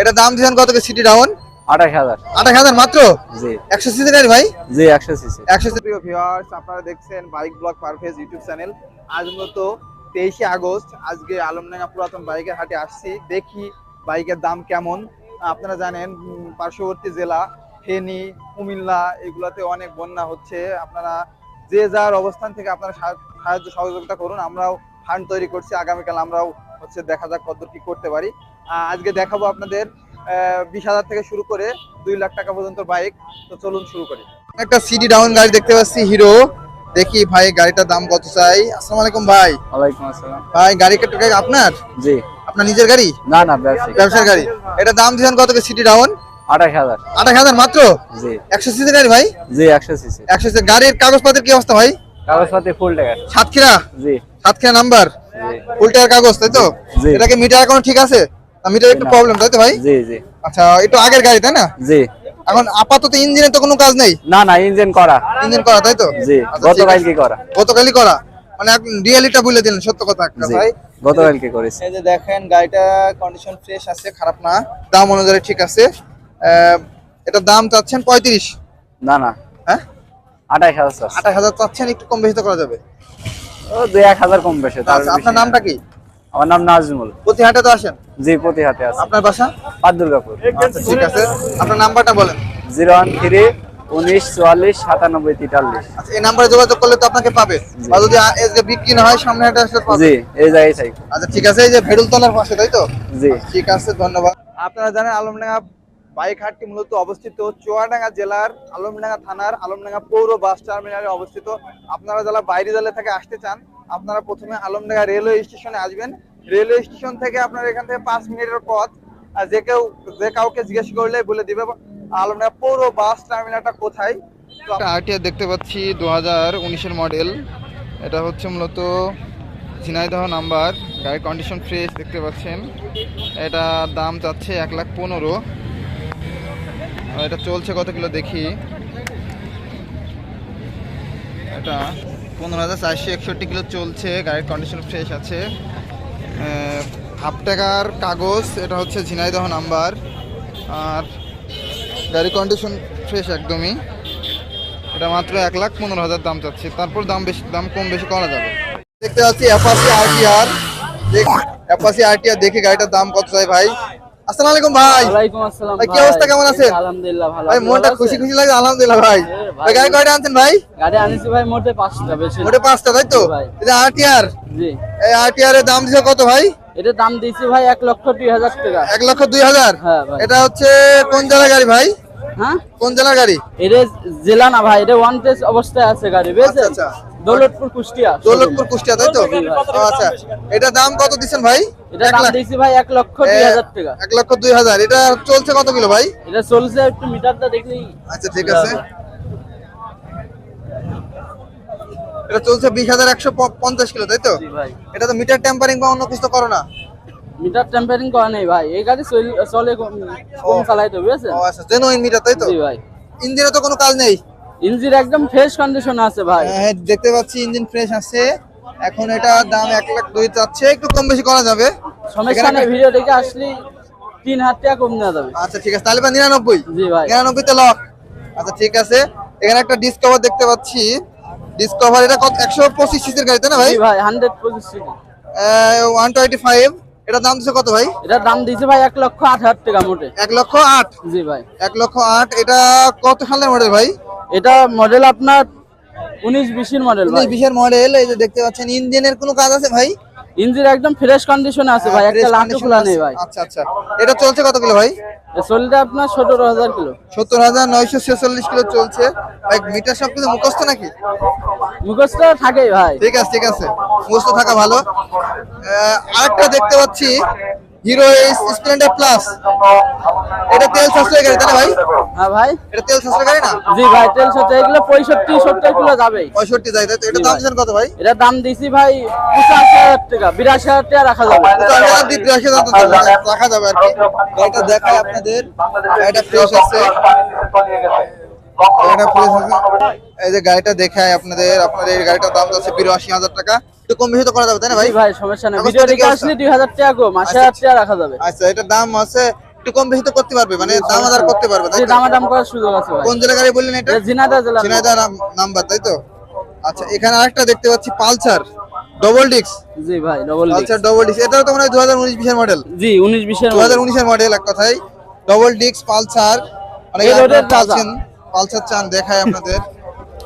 এটা দাম দিয়েছেন কত সিটি ডাউন? আঠাশ হাজার। আঠাশ হাজার মাত্র? জি। একশো সিসি গাড়ি ভাই? জি একশো সিসি। একশো প্রিয় ভিউয়ার্স আপনারা দেখছেন বাইক ব্লগ পারফেজ ইউটিউব চ্যানেল। আজ মূলত তেইশে আগস্ট আজকে আলমডাঙ্গা পুরাতন বাইকের হাটে আসছি। দেখি বাইকের দাম কেমন। আপনারা জানেন পার্শ্ববর্তী জেলা ফেনী কুমিল্লা এগুলাতে অনেক বন্যা হচ্ছে। আপনারা যে যার অবস্থান থেকে আপনারা সাহা- সাহায্য সহযোগিতা করুন আমরাও ফান্ড তৈরি করছি। আগামীকাল আমরাও হচ্ছে দেখা যাক কত কি করতে পারি। আজকে দেখাবো আপনাদের বিশ হাজার থেকে শুরু করে দুই লাখ টাকা পর্যন্ত বাইক তো চলুন শুরু করি। একটা সিডি ডাউন গাড়ি দেখতে পাচ্ছি হিরো দেখি ভাই গাড়িটার দাম কত চাই? আসসালামু আলাইকুম ভাই। ওয়ালাইকুম আসসালাম। ভাই গাড়ি টাকা আপনার? জি। আপনার নিজের গাড়ি? না না ব্যবসার গাড়ি। এটা দাম দিয়েছেন কত সিডি ডাউন আঠাশ হাজার। আঠাশ হাজার মাত্র? জি। একশো সিসি গাড়ি ভাই? জি একশো সিসি একশো সিসি গাড়ির কাগজপত্রের কি অবস্থা ভাই? কাগজপাতি ফুল টাকার সাতক্ষীরা? জি। সাতক্ষীরা নাম্বার জি। ফুল টাকার কাগজ তাই তো? জি। এটাকে মিটার এখন ঠিক আছে? মিটার একটু প্রবলেম তাই তো ভাই? জি জি। আচ্ছা একটু আগের গাড়ি তাই না? জি। এখন আপাতত ইঞ্জিনের তো কোনো কাজ নেই? না না ইঞ্জিন করা। ইঞ্জিন করা তাই তো? জি আচ্ছা, গতকাল কি করা। গতকালই করা। মানে রিয়েলিটা বলে দিলেন সত্য কথা একটা ভাই। গতকাল কি করেছি। এই যে দেখেন গাড়িটা কন্ডিশন ফ্রেশ আছে খারাপ না। দাম অনুযায়ী ঠিক আছে। আহ, এটার দাম চাচ্ছেন পঁয়ত্রিশ। না না। হ্যাঁ? আঠাশ হাজার আঠাশ হাজার চাচ্ছেন একটু কম বেশি তো করা যাবে। ও দুই এক হাজার কম বেশি আচ্ছা, আপনার নামটা কি? আমার নাম নাজমুল। তো আসেন? জি আপনার বাসা? পাঁচ দুর্গাপুর। আচ্ছা ঠিক আছে। আপনার নাম্বারটা বলেন। জিরো ওয়ান থ্রি উনিশ চুয়াল্লিশ সাতানব্বই তেতাল্লিশ। আচ্ছা এই নাম্বারে যোগাযোগ করলে তো আপনাকে পাবে। বা যদি বিক্রি না হয় সামনে হাটে আসলে পাবে। জি এই জায়গায় থাকি। আচ্ছা ঠিক আছে এই যে ভেডুলতলার পাশে তাই তো? জি। ঠিক আছে ধন্যবাদ। আপনারা জানেন আলমডাঙ্গা বাইক হাটটি মূলত অবস্থিত চুয়াডাঙ্গা জেলার আলমডাঙ্গা থানার আলমডাঙ্গা পৌর বাস টার্মিনালে অবস্থিত। আপনারা যারা বাইরে জেলা থেকে আসতে চান, আপনারা প্রথমে আলমডাঙ্গা রেলওয়ে স্টেশনে আসবেন। রেলওয়ে স্টেশন থেকে আপনারা এখান থেকে পাঁচ মিনিটের পথ যে কেউ, যে কাউকে জিজ্ঞেস করলে বলে দিবে, আলমডাঙ্গা পৌর বাস টার্মিনালটা কোথায়? আরটিআর দেখতে পাচ্ছি দু হাজার উনিশের মডেল এটা হচ্ছে মূলত ঝিনাইদহ নাম্বার। গাড়ির কন্ডিশন ফ্রেশ দেখতে পাচ্ছেন। এটা দাম চাচ্ছে এক লাখ পনেরো। এটা চলছে কত কিলো দেখি। এটা পনেরো হাজার চারশো একষট্টি কিলো চলছে গাড়ির কন্ডিশন ফ্রেশ আছে। আহ, হাফ টাকার কাগজ এটা হচ্ছে ঝিনাইদহ নাম্বার। আর গাড়ির কন্ডিশন ফ্রেশ একদমই। এটা মাত্র এক লাখ পনেরো হাজার দাম চাচ্ছে। তারপর দাম বেশি দাম কম বেশি করা যাবে। দেখতে পাচ্ছি অ্যাপাসি আরটিআর অ্যাপাসি আরটিআর দেখে গাড়িটার দাম কত চাই ভাই? আসসালামু আলাইকুম ভাই। ওয়ালাইকুম আসসালাম ভাই, কি অবস্থা, কেমন আছেন? আলহামদুলিল্লাহ ভালো। ভাই মনটা খুশি খুশি লাগে আলহামদুলিল্লাহ ভাই। এ, ভাই। ভাই গাড়ি কয়টা আনছেন ভাই? গাড়ি আনিছি ভাই মোটে পাঁচটা বেশি তাই তো। এটা আরটিআর জি। এই আরটিআর এর দাম দিছে কত ভাই? এটা দাম দিয়েছি ভাই এক লক্ষ দুই হাজার টাকা। এক লক্ষ দুই হাজার? হ্যাঁ ভাই। এটা হচ্ছে কোন জেলার গাড়ি ভাই? হ্যাঁ? কোন জেলার গাড়ি? এটা জেলা না ভাই এটা ওয়ান টেস্ট অবস্থায় আছে গাড়ি বুঝছেন? আচ্ছা, আচ্ছা। দৌলতপুর কুষ্টিয়া। দৌলতপুর কুষ্টিয়া তাই তো? আচ্ছা এটা দাম কত দিচ্ছেন ভাই? এটা দাম দিয়েছি ভাই এক লক্ষ দুই এ, হাজার টাকা। এক লক্ষ দুই হাজার। এটা চলছে কত কিলো ভাই? এটা চলছে একটু মিটারটা দেখলেই আচ্ছা ঠিক আছে। এটা চলছে বিশ হাজার একশো পঞ্চাশ কিলো তাই তো? জি ভাই। এটা তো মিটার টেম্পারিং বা অন্য কিছু তো করো না? মিটার টেম্পারিং করা নেই ভাই। এই গাড়ি চল- চলে কম কম চালাই তো বুঝছেন? ও আচ্ছা জেনুইন মিটার তাই তো? জি ভাই। ইঞ্জিনে তো কোনো কাজ নেই? ইঞ্জিন একদম ফ্রেশ কন্ডিশন আছে ভাই। হ্যাঁ, দেখতে পাচ্ছি ইঞ্জিন ফ্রেশ আছে। এখন এটা দাম এক লাখ দুই চাচ্ছে একটু কম বেশি করা যাবে। সমস্যা নেই ভিডিও দেখে আসলে তিন হাজার টাকা কম নেওয়া যাবে। আচ্ছা ঠিক আছে তাহলে নিরানব্বই। জি ভাই। নিরানব্বই তে লক আচ্ছা ঠিক আছে। এখানে একটা ডিসকভার দেখতে পাচ্ছি। ডিসকভার এটা কত একশো পঁচিশ সিসির গাড়ি তাই না ভাই? জি ভাই হান্ড্রেড পঁচিশ ওয়ান টোয়েন্টি ফাইভ এটা দাম দিচ্ছে কত ভাই? এটার দাম দিয়েছে ভাই এক লক্ষ আট হাজার টাকা মোটে। এক লক্ষ আট। জি ভাই। এক লক্ষ আট। এটা কত সালের মডেল ভাই? এটা মডেল আপনার উনিশ বিশের মডেল উনিশ বিশের মডেল এই যে দেখতে পাচ্ছেন ইঞ্জিনের কোনো কাজ আছে ভাই? ইঞ্জিন একদম ফ্রেশ কন্ডিশনে আছে ভাই একটা Fresh লাটু খোলা নেই ভাই। আচ্ছা আচ্ছা। এটা চলছে কত কিলো ভাই? চলতে আপনার সতেরো হাজার কিলো। সত্তর হাজার নয়শো ছেচল্লিশ কিলো চলছে। ভাই মিটার সব কিছু মুখস্থ নাকি? মুখস্থ থাকেই ভাই। ঠিক আছে ঠিক আছে। মুখস্থ থাকা ভালো। আরেকটা দেখতে পাচ্ছি। হিরো স্প্লেন্ডার প্লাস এটা তেল সাশ্রয় গাড়ি তাই না ভাই? হ্যাঁ ভাই। এটা তেল সাশ্রয় গাড়ি না? জি ভাই তেল সত্তর এগুলো পঁয়ষট্টি সত্তর কিলো যাবে। পঁয়ষট্টি যায় তাই তো? এটা দাম ভাই। কত ভাই? এটার দাম দিয়েছি ভাই পঁচাশি হাজার টাকা বিরাশি হাজার টাকা রাখা যাবে। তো আমি আর দিই বিরাশি হাজার তো রাখা যাবে আর কি। গাড়িটা দেখায় আপনাদের। এটা ফ্রেশ আছে। এই যে গাড়িটা দেখায় আপনাদের আপনাদের এই গাড়িটার দাম আছে টাকা। একটু কম বেশি তো করা যাবে তাই না ভাই? ভাই সমস্যা নেই। ভিডিও দেখে দেখে আসলে টাকা কম টাকা রাখা যাবে। আচ্ছা এটার দাম আছে একটু কম বেশি তো করতে পারবে মানে দাম আদার করতে পারবে তাই জি তো? করার সুযোগ আছে ভাই। কোন জেলা গাড়ি বললেন এটা? এটা ঝিনাইদহ জেলা ঝিনাইদহ নাম্বার তাই তো? আচ্ছা এখানে আরেকটা দেখতে পাচ্ছি পালসার ডবল ডিক্স জি ভাই ডবল পালসার ডবল ডিক্স এটাও তো মনে হয় দু হাজার উনিশ বিশের মডেল জি উনিশ বিশের দু হাজার উনিশের মডেল এক কথায়। ডবল ডিক্স পালসার এই রোডের পালছেন পালসার চান দেখায় আপনাদের।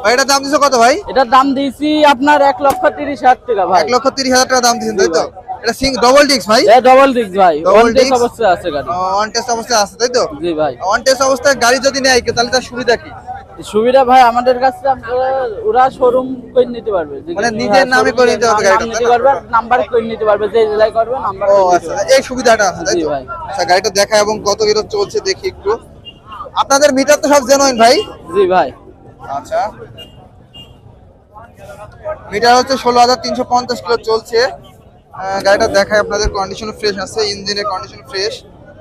ভাই এটার দাম দিছো কত ভাই? এটার দাম দিয়েছি আপনার এক লক্ষ তিরিশ হাজার টাকা ভাই। এক লক্ষ তিরিশ হাজার টাকা দাম দিচ্ছেন তাই তো? এটা সিং ডবল ডিক্স ভাই? এটা ডবল ডিস্ক ভাই। Double ওয়ান অবস্থায় আছে গাড়ি অন টেস্ট অবস্থায় আছে তাই তো? জি ভাই। অন টেস্ট অবস্থায় গাড়ি যদি নেয় তাহলে তার সুবিধা কি? সুবিধা ভাই আমাদের কাছে ওরা শোরুম করে নিতে পারবে। মানে নিজের হ্যাঁ, নামে করে নিতে হবে গাড়িটা, নিতে পারবে নাম্বার করে নিতে পারবে যে জেলায় করবে নাম্বার ও আচ্ছা এই সুবিধাটা আছে তাই তো? আচ্ছা গাড়িটা দেখা এবং কত কিলো চলছে দেখি একটু। আপনাদের মিটার তো সব জেনুইন ভাই? জি ভাই। আচ্ছা। মিটার হচ্ছে ষোলো হাজার তিনশো পঞ্চাশ কিলো চলছে। গাড়িটা দেখায় আপনাদের কন্ডিশন ফ্রেশ আছে ইঞ্জিনের কন্ডিশন ফ্রেশ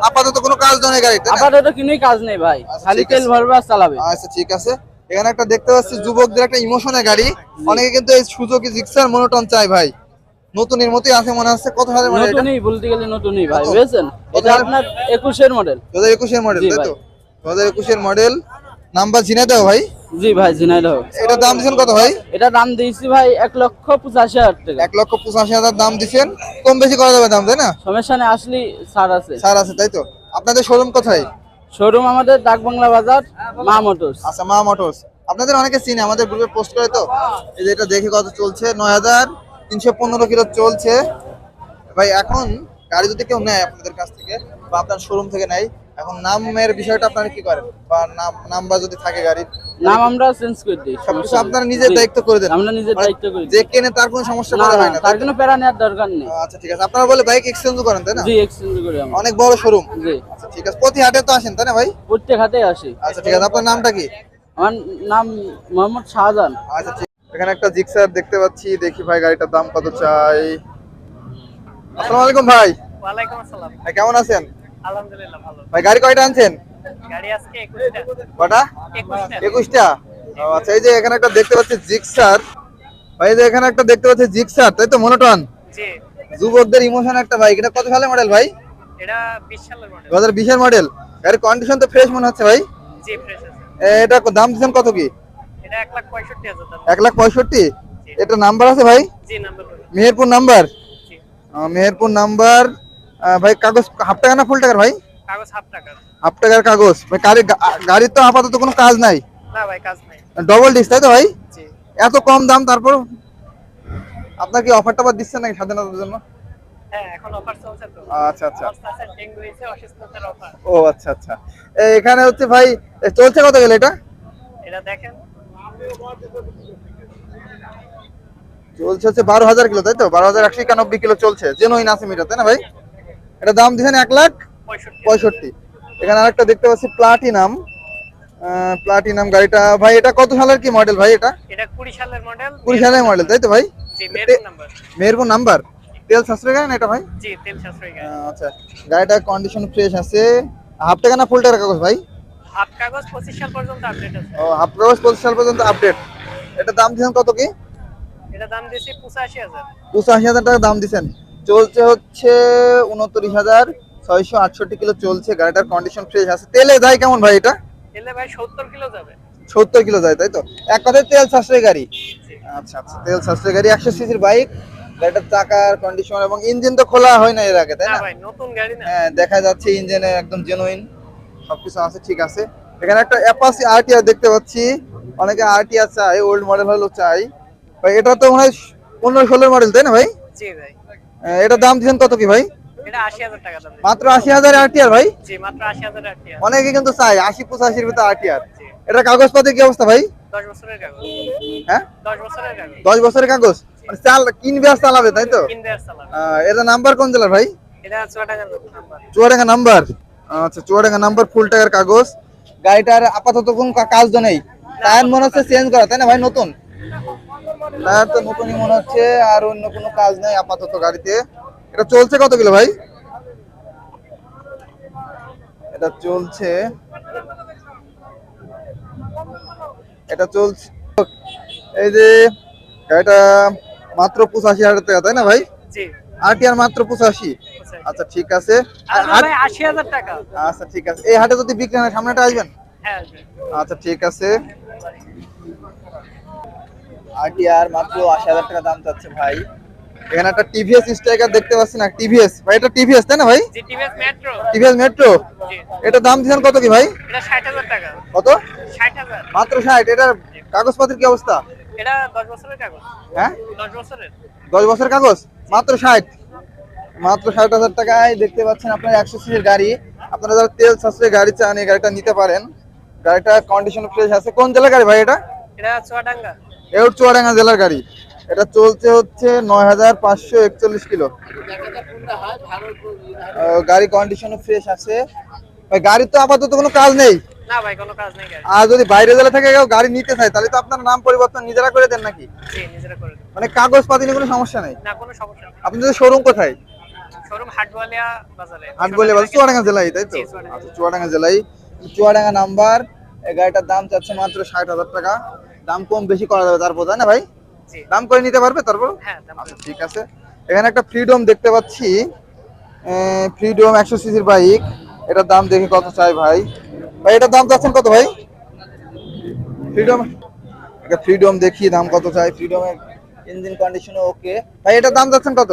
আপাতত কোনো কাজ নেই গাড়িতে? আপাতত কিনুই কাজ নেই ভাই। আচ্ছা, খালি তেল ভরবে আর চালাবে। আচ্ছা ঠিক আছে। এখানে একটা দেখতে পাচ্ছি যুবকদের একটা ইমোশনের গাড়ি। অনেকে কিন্তু এই সুযোগী জিক্সার মনোটন চাই ভাই। নতুনের মতোই আছে মনে হচ্ছে কত হাজার মডেল নতুনই বলতে গেলে নতুনই ভাই? বুঝেছেন? এটা? আপনার একুশের মডেল দু হাজার একুশের মডেল তাই তো? দু হাজার একুশের মডেল। নাম্বার দাও ভাই। জি ভাই ঝিনাইদহ এটা দাম দিচ্ছেন কত ভাই? এটা দাম দিয়েছি ভাই এক লক্ষ পঁচাশি হাজার টাকা। এক লক্ষ পঁচাশি হাজার দাম দিচ্ছেন কম বেশি করা যাবে দাম তাই না? সমস্যা নেই আসলে ছাড় আছে। সার আছে তাই তো? আপনাদের শোরুম কোথায়? শোরুম আমাদের ডাকবাংলা বাজার মা মোটরস। আচ্ছা মা মোটরস। আপনাদের অনেকে চিনে আমাদের গ্রুপে পোস্ট করে তো? এই যে এটা দেখি কত চলছে? নয় হাজার তিনশো পনেরো কিলো চলছে। ভাই এখন গাড়ি যদি কেউ নেয় আপনাদের কাছ থেকে বা আপনার শোরুম থেকে নেয় এখন নামের বিষয়টা আপনারা কি করেন? বা নাম নাম্বার যদি থাকে গাড়ির? নাম আমরা চেঞ্জ করে দিই সবকিছু আপনারা নিজের দায়িত্ব করে দেন। আমরা নিজের মানে দায়িত্ব করি যে কেনে তার কোনো সমস্যা হয় না তার কোনো প্যারা নেওয়ার দরকার নেই। আচ্ছা ঠিক আছে। আপনারা বলে বাইক এক্সচেঞ্জ করেন তাই না? জি এক্সচেঞ্জ করি আমরা। অনেক বড় শোরুম জি। আচ্ছা ঠিক আছে। প্রতি হাটে তো আসেন তাই না ভাই? প্রত্যেক হাতে আসি। আচ্ছা ঠিক আছে। আপনার নামটা কি? আমার নাম মোহাম্মদ শাহজাহান। আচ্ছা ঠিক। এখানে একটা জিক্সার দেখতে পাচ্ছি। দেখি ভাই গাড়িটার দাম কত চাই। আসসালামু আলাইকুম ভাই। ওয়ালাইকুম আসসালাম। ভাই কেমন আছেন? আলহামদুলিল্লাহ ভালো। ভাই গাড়ি কয়টা আনছেন? গাড়ি আজকে আচ্ছা এই যে এখানে একটা দেখতে পাচ্ছি জিক্সার। ভাই এই যে এখানে একটা দেখতে পাচ্ছি জিক্সার তাই তো মনোটন? জি। যুবকদের ইমোশন একটা বাইক এটা কত সালের মডেল ভাই? এটা বিশ সালের মডেল কন্ডিশন তো ফ্রেশ মনে হচ্ছে ভাই? জি ফ্রেশ আছে। এটা দাম কত কি? এটা লাখ এটা নাম্বার আছে ভাই? জি number Meherpur number Meherpur number ভাই কাগজ হাফ টাকা না ফুল টাকার ভাই? কাগজ হাফ টাকা হাফ টাকার কাগজ। ভাই গাড়ি গাড়ির তো আপাতত কোনো কাজ নাই। না ভাই কাজ নাই। ডবল ডিস্ক তাই তো ভাই? জি। এত কম দাম তারপর আপনার কি অফার টফার দিচ্ছেন নাকি স্বাধীনতার জন্য? হ্যাঁ এখন অফার চলছে তো। আচ্ছা আচ্ছা। অবস্থা ডেঙ্গু হয়েছে অসুস্থতার অফার ও আচ্ছা আচ্ছা। এ, এখানে হচ্ছে ভাই চলছে কত গেলে এটা? এটা দেখেন। চলছে হচ্ছে বারো হাজার কিলো তাই তো? বারো হাজার একশো একানব্বই কিলো চলছে জেনুইন আছে মিটার তাই না ভাই? এটা দাম দিচ্ছেন এক লাখ পঁয়ষট্টি। এখানে আরেকটা দেখতে পাচ্ছি প্লাটিনাম প্লাটিনাম গাড়িটা। ভাই এটা কত সালের কি মডেল ভাই এটা? এটা কুড়ি সালের মডেল কুড়ি সালের মডেল তাই তো ভাই? জি নাম্বার তেল সাশ্রয় গাড়ি না এটা ভাই? জি তেল সাশ্রয়ী গাড়ি। আচ্ছা। গাড়িটার কন্ডিশন ফ্রেশ আছে। হাফ টাকা না ফুল টাকার কাগজ ভাই? হাফ কাগজ পঁচিশ সাল পর্যন্ত আপডেট আছে। ও হাফ কাগজ পঁচিশ সাল পর্যন্ত আপডেট এটা দাম দিচ্ছেন কত কি? এটা দাম হাজার। পঁচাশি হাজার টাকা দাম দিচ্ছেন চলছে হচ্ছে উনত্রিশ হাজার ছয়শো আটষট্টি কিলো চলছে গাড়িটার কন্ডিশন ফ্রেশ আছে। তেলে যায় কেমন ভাই এটা? ভাই সত্তর কিলো যাবে। সত্তর কিলো যায় তাই তো? এক কথায় তেল সাশ্রয় গাড়ি। আচ্ছা আচ্ছা তেল সাশ্রয় গাড়ি একশো সিসির বাইক গাড়িটার চাকার কন্ডিশন এবং ইঞ্জিন তো খোলা হয় না এর আগে তাই না নতুন গাড়ি না। হ্যাঁ দেখা যাচ্ছে ইঞ্জিনে একদম জেনুইন সবকিছু আছে ঠিক আছে। এখানে একটা অ্যাপাসি আরটিআর দেখতে পাচ্ছি। অনেকে আরটিআর চাই ওল্ড মডেল হলেও চাই ভাই এটা তো মনে হয় পনেরো ষোলোর মডেল তাই না ভাই? জি ভাই। এটার দাম দিচ্ছেন কত কি ভাই? এটা মাত্র আশি হাজার আরটিআর ভাই? অনেকে কিন্তু চাই আশি পঁচাশির ভিতরে আরটিআর এটা কাগজপত্রের কি অবস্থা ভাই? দশ বছরের কাগজ। হ্যাঁ? মানে চাল কিনবে আর চালাবে তাই তো? এটা নাম্বার কোন জেলার ভাই? এটা নাম্বার। চুয়াডাঙ্গা নাম্বার? আচ্ছা চুয়াডাঙ্গা নাম্বার ফুল টাকার কাগজ। গাড়িটার আপাতত কোনো কাজ নেই। টায়ার মনে হচ্ছে চেঞ্জ করা তাই না ভাই নতুন? টায়ার তো নতুনই মনে হচ্ছে আর অন্য কোনো কাজ নেই আপাতত গাড়িতে। এটা চলছে কত কিলো ভাই? এটা চলছে এটা চলছে এই যে গাড়িটা মাত্র পঁচাশি হাজার টাকা তাই না ভাই? আরটিআর মাত্র পঁচাশি। আচ্ছা ঠিক আছে। আর আচ্ছা ঠিক আছে। এই হাটে যদি বিক্রি হয় সামনেটা আসবেন? হ্যাঁ আচ্ছা ঠিক আছে। আরটিআর মাত্র আশি হাজার টাকা দাম চাচ্ছে ভাই। এখানে একটা টিভিএস স্ট্রাইকার দেখতে পাচ্ছি না টিভিএস ভাই এটা টিভিএস তাই না ভাই? টিভিএস মেট্রো টিভিএস মেট্রো এটা দাম দিচ্ছেন কত কি ভাই? এটা ষাট হাজার টাকা। কত? ষাট হাজার। মাত্র ষাট এটার কাগজপত্রের কি অবস্থা? এটা দশ বছরের কাগজ। হ্যাঁ? দশ বছরের। দশ বছর কাগজ? মাত্র ষাট। মাত্র ষাট হাজার টাকায় দেখতে পাচ্ছেন আপনার একশো সিসির গাড়ি। আপনারা যারা তেল সাশ্রয়ী গাড়ি চান এই গাড়িটা নিতে পারেন। গাড়িটা কন্ডিশন ফ্রেশ আছে। কোন জেলার গাড়ি ভাই এটা? এটা চুয়াডাঙ্গা। এউট চুয়াডাঙ্গা জেলার গাড়ি। এটা চলছে হচ্ছে নয় হাজার পাঁচশো একচল্লিশ কিলো। গাড়ি কন্ডিশন ফ্রেশ আছে। গাড়ির তো আপাতত কোনো কাজ নেই। আর যদি বাইরে জেলা থেকে কেউ গাড়ি নিতে চায় তাহলে তো আপনার নাম পরিবর্তন নিজেরা করে দেন নাকি? মানে কাগজপাতি নিয়ে কোনো সমস্যা নেই? না কোনো সমস্যা নেই। আপনাদের শোরুম কোথায়? চুয়াডাঙ্গা জেলায় তাই তো? চুয়াডাঙ্গা। আচ্ছা চুয়াডাঙ্গা জেলায় চুয়াডাঙ্গা নাম্বার গাড়িটার দাম চাচ্ছে মাত্র ষাট হাজার টাকা। দাম কম বেশি করা যাবে তারপর তাই না ভাই? দাম করে নিতে পারবে তারপর? হ্যাঁ আচ্ছা ঠিক আছে। এখানে একটা ফ্রিডম দেখতে পাচ্ছি। ফ্রিডম একশো সিসির বাইক এটার দাম দেখে কত চাই ভাই। ভাই এটার দাম চাচ্ছেন কত ভাই? ফ্রিডম একটা ফ্রিডম দেখি দাম কত চাই? ফ্রিডমের ইঞ্জিন কন্ডিশনও ওকে ভাই এটার দাম চাচ্ছেন কত?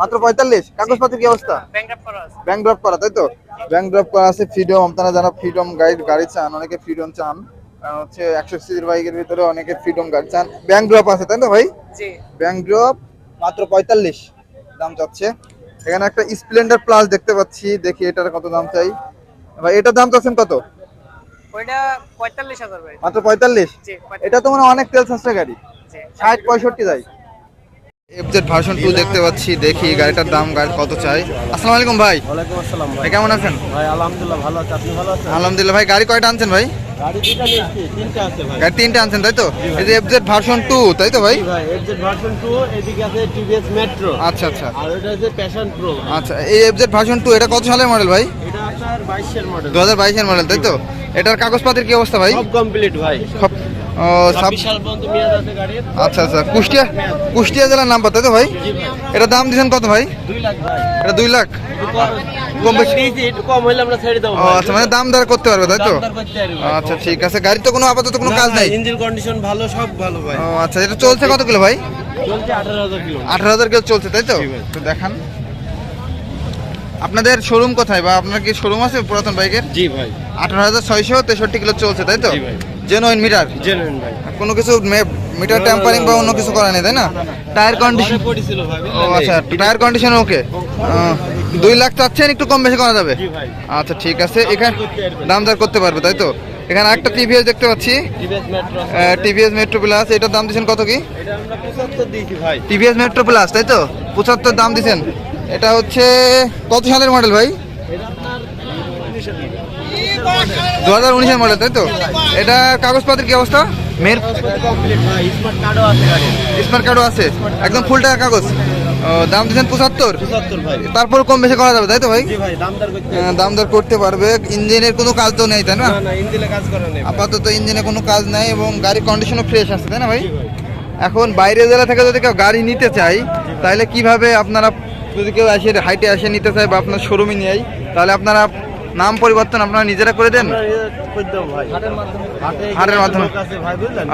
মাত্র পঁয়তাল্লিশ? কাগজপত্রের কি অবস্থা? ব্যাংক করা আছে। ব্যাংক ড্রপ করা তাই তো? ব্যাংক ড্রপ করা আছে ফ্রিডম আপনারা যারা ফ্রিডম গাড়ি গাড়ি চান অনেকে ফ্রিডম চান। কারণ হচ্ছে একশো সিসির বাইকের ভিতরে অনেকে ফ্রিডম গার্ড। চান ব্যাংক ড্রপ আছে তাই তো ভাই? জি। ব্যাংক ড্রপ মাত্র পঁয়তাল্লিশ দাম চাচ্ছে। এখানে একটা স্প্লেন্ডার প্লাস দেখতে পাচ্ছি দেখি এটার কত দাম চাই। ভাই এটার দাম চাচ্ছেন কত? ওইটা পঁয়তাল্লিশ হাজার ভাই। মাত্র পঁয়তাল্লিশ? জি এটা তো মানে অনেক তেল সাশ্রয় গাড়ি। ষাট পঁয়ষট্টি যায়। এফজেড ভার্সন টু দেখতে পাচ্ছি দেখি গাড়িটার দাম গাড়ি কত চাই। আসসালামু আলাইকুম ভাই। ওয়ালাইকুম আসসালাম ভাই। কেমন আছেন? ভাই আলহামদুলিল্লাহ ভালো আছে। আপনি ভালো আছেন? আলহামদুলিল্লাহ ভাই গাড়ি কয়টা আনছেন ভাই? গাড়ি তিনটা আছে ভাই। গাড়ি তিনটে আনছেন তাই তো? এই যে এফজেড ভার্সন টু তাই তো ভাই? ভাই এফজেড ভার্সন 2 এদিকে আছে টিভিএস মেট্রো আচ্ছা আচ্ছা। আর ওটা আছে প্যাশন প্রো আচ্ছা এই এফজেড ভার্সন টু এটা কত সালের মডেল ভাই? এটা আপনার 22 এর মডেল দু হাজার বাইশের মডেল তাই তো? এটার কাগজপাতির কি অবস্থা ভাই? সব কমপ্লিট ভাই। সব- ও, সব 26 সাল পর্যন্ত মেয়াদ আছে গাড়ির। আচ্ছা আচ্ছা। কুষ্টিয়া কুষ্টিয়া জেলার নাম্বার তাই তো ভাই? এটা দাম দিচ্ছেন কত ভাই? 2 লাখ ভাই। এটা দুই লাখ? কম কম বেশি? কম হইলে আমরা ছেড়ে দেবো ও আচ্ছা মানে দাম দর করতে পারবে তাই তো। আচ্ছা ঠিক আছে। গাড়ি তো কোনো আপাতত কোনো কাজ নাই? ইঞ্জিন কন্ডিশন ভালো সব ভালো ভাই। ও আচ্ছা এটা চলছে কত কিলো ভাই? চলছে 18000 কিলো। আঠারো হাজার কিলো চলছে তাই তো? দেখান। আপনাদের শোরুম কোথায় বা আপনার কি শোরুম আছে পুরাতন বাইকের জি ভাই। আঠারো হাজার ছয়শো তেষট্টি কিলো চলছে তাই তো? জি ভাই। জেনুইন মিটার জেনুইন ভাই। কোনো কিছু মিটার টেম্পারিং বা অন্য কিছু করা নেই তাই না? টায়ার কন্ডিশন ও আচ্ছা টায়ার কন্ডিশন ওকে দুই লাখ চাচ্ছেন একটু কম বেশি করা যাবে? আচ্ছা ঠিক আছে। এখানে দাম দর করতে পারবে তাই তো? এখানে একটা টিভিএস দেখতে পাচ্ছি। টিভিএস মেট্রো প্লাস এটার দাম দিচ্ছেন কত কি? এটা আমরা 75 দিয়েছি ভাই। টিভিএস মেট্রো প্লাস তাই তো? পঁচাত্তর দাম দিচ্ছেন। এটা হচ্ছে কত সালের মডেল ভাই? দু হাজার উনিশের মডেল তাই তো? এটা কাগজপত্রের কি অবস্থা? মেয়ের? স্মার্ট কার্ডও আছে। একদম ফুল টাকা কাগজ। দাম দিচ্ছেন পঁচাত্তর? তারপর কম বেশি করা যাবে তাই তো ভাই? আহ, দাম দর করতে পারবে। ইঞ্জিনের কোনো কাজ তো নেই তাই না। আপাতত ইঞ্জিনে কোনো কাজ নাই এবং গাড়ির কন্ডিশনও ফ্রেশ আছে তাই না ভাই? এখন বাইরে জেলা থেকে যদি কেউ গাড়ি নিতে চায় তাহলে কীভাবে আপনারা যদি কেউ এসে হাইটে এসে নিতে চায় বা আপনার শোরুমে নিয়ে তাহলে আপনারা নাম পরিবর্তন আপনারা নিজেরা করে দেন? হাটের মাধ্যমে।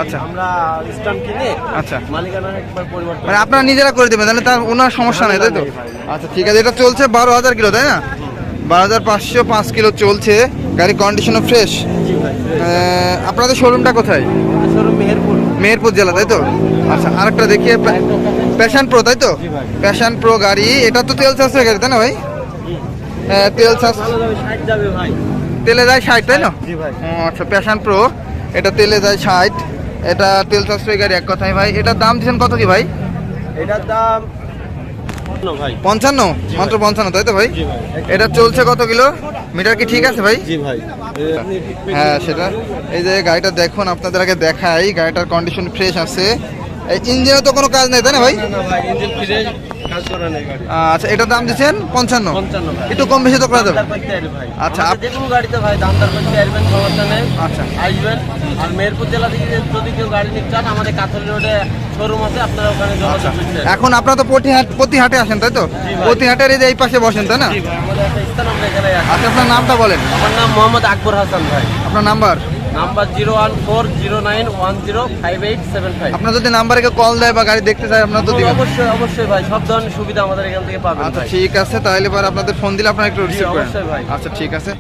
আচ্ছা। আমরা কিনে আচ্ছা। মালিকানা পরিবর্তন মানে আপনারা নিজেরা করে দেবেন তাহলে তার ওনার সমস্যা নেই তাই তো? আচ্ছা ঠিক আছে এটা চলছে বারো হাজার কিলো তাই না? বারো হাজার পাঁচশো পাঁচ কিলো চলছে গাড়ির কন্ডিশনও ফ্রেশ আপনাদের শোরুমটা কোথায়? মেহেরপুর। জেলা তাই তো? আচ্ছা আরেকটা দেখিয়ে প্যাশন প্রো তাই তো? জি ভাই। প্যাশন প্রো গাড়ি এটা তো তেল চাষের গাড়ি তাই না ভাই? তেল যাবে ভাই। তেলে যায় ষাট তাই না? আচ্ছা প্যাশন প্রো এটা তেলে যায় ষাট। এটা তেল সাশ্রয়ী গাড়ি এক কথায় ভাই। এটার দাম দিচ্ছেন কত কি ভাই? এটার দাম পঞ্চান্ন মাত্র পঞ্চান্ন তাই তো ভাই? এটা চলছে কত কিলো? মিটার কি ঠিক আছে ভাই? জি ভাই। হ্যাঁ সেটা। এই যে গাড়িটা দেখুন আপনাদের আগে দেখাই। গাড়িটার কন্ডিশন ফ্রেশ আছে। ইঞ্জিনে তো কোনো কাজ নেই তাই না ভাই? গাড়ি। আচ্ছা এটার দাম দিচ্ছেন পঞ্চান্ন? একটু কম বেশি তো করা যাবে। আচ্ছা, যে কোনো গাড়িতে ভাই করতে পারবেন সমস্যা নেই। আচ্ছা। আসবেন। আর মেহেরপুর জেলা থেকে যদি কেউ গাড়ি নিতে চান আমাদের রোডে শোরুম আছে আপনারা ওখানে যোগাযোগ করতে এখন আপনারা তো প্রতি হাট প্রতি হাটে আসেন তাই তো। প্রতি হাটের এই যে এই পাশে বসেন তাই না? আচ্ছা আপনার নামটা বলেন। আমার নাম মোহাম্মদ আকবর হাসান ভাই। আপনার number? Number zero one four zero nine one zero five eight seven five. আপনার যদি নাম্বারে কল দেয় বা গাড়ি দেখতে চায় আপনার তো দিবেন। অবশ্যই অবশ্যই ভাই সব ধরনের সুবিধা আমাদের এখান থেকে পাবেন আচ্ছা ঠিক আছে তাহলে আপনাদের ফোন দিলে আপনার একটু রিসিভ করেন অবশ্যই ভাই। আচ্ছা ঠিক আছে।